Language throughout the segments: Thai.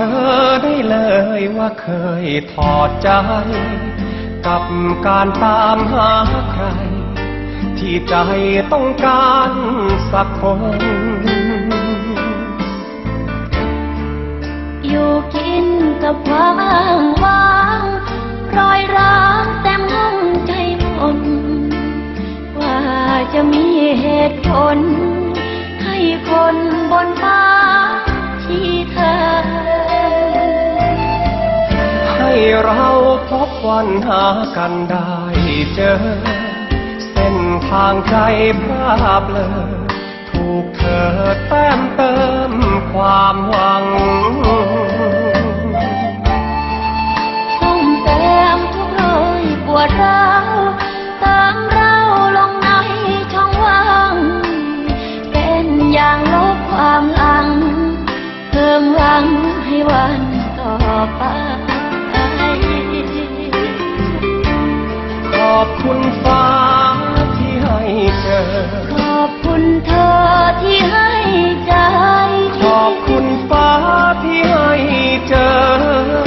เธอได้เลยว่าเคยถอดใจ กับการตามหาใคร ที่ใจต้องการสักคน อยู่กินกับความ เราพบวันหากันได้เจอ เส้นทางใจพราบเลยถูกเธอแต้มเติมความหวังซ่อมแซมทุกรอยปวดร้าวตามเราลงในช่องว่าง เป็นอย่างลบความหลังเพิ่มหวังให้วันต่อไป อบคุณฟ้าที่ให้เจอขอบคุณเธอที่ให้ใจ ขอบคุณฟ้าที่ให้เจอ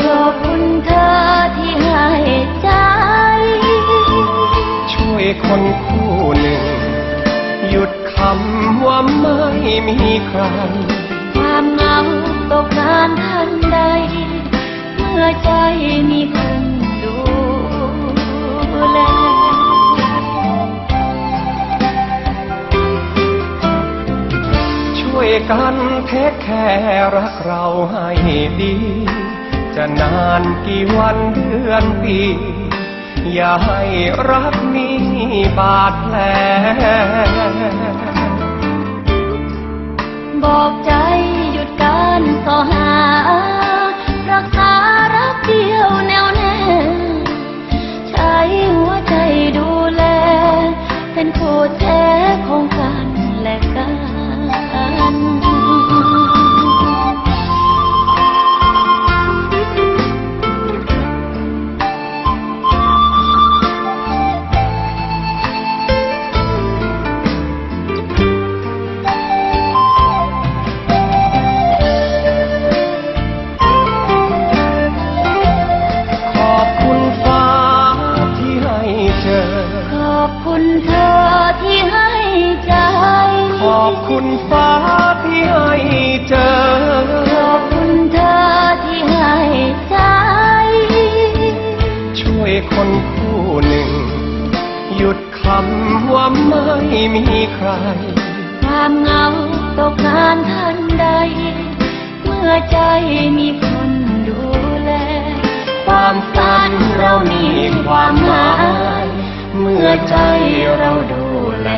ขอบคุณเธอที่ให้ใจ ช่วยคนคู่หนึ่ง หยุดคำว่าไม่มีใคร ความเหงาตกนานทันใด เมื่อใจมีคน กันเทคแค่รักเราให้ดี จะนานกี่วันเดือนปี อย่าให้รักนี้บาดแผลบอกใจหยุดการต่อหา รักษารักเดียวแน่วแน่ ใช้หัวใจดูแล เป็นคู่แท้ของ คุณฟ้าที่ให้เจอ ขอบคุณเธอที่ให้ใจ ช่วยคนคู่หนึ่ง หยุดคำว่าไม่มีใคร ความเหงาตกนานทันใด เมื่อใจมีคนดูแล ความฝันเรามีความหมาย เมื่อใจเราดูแล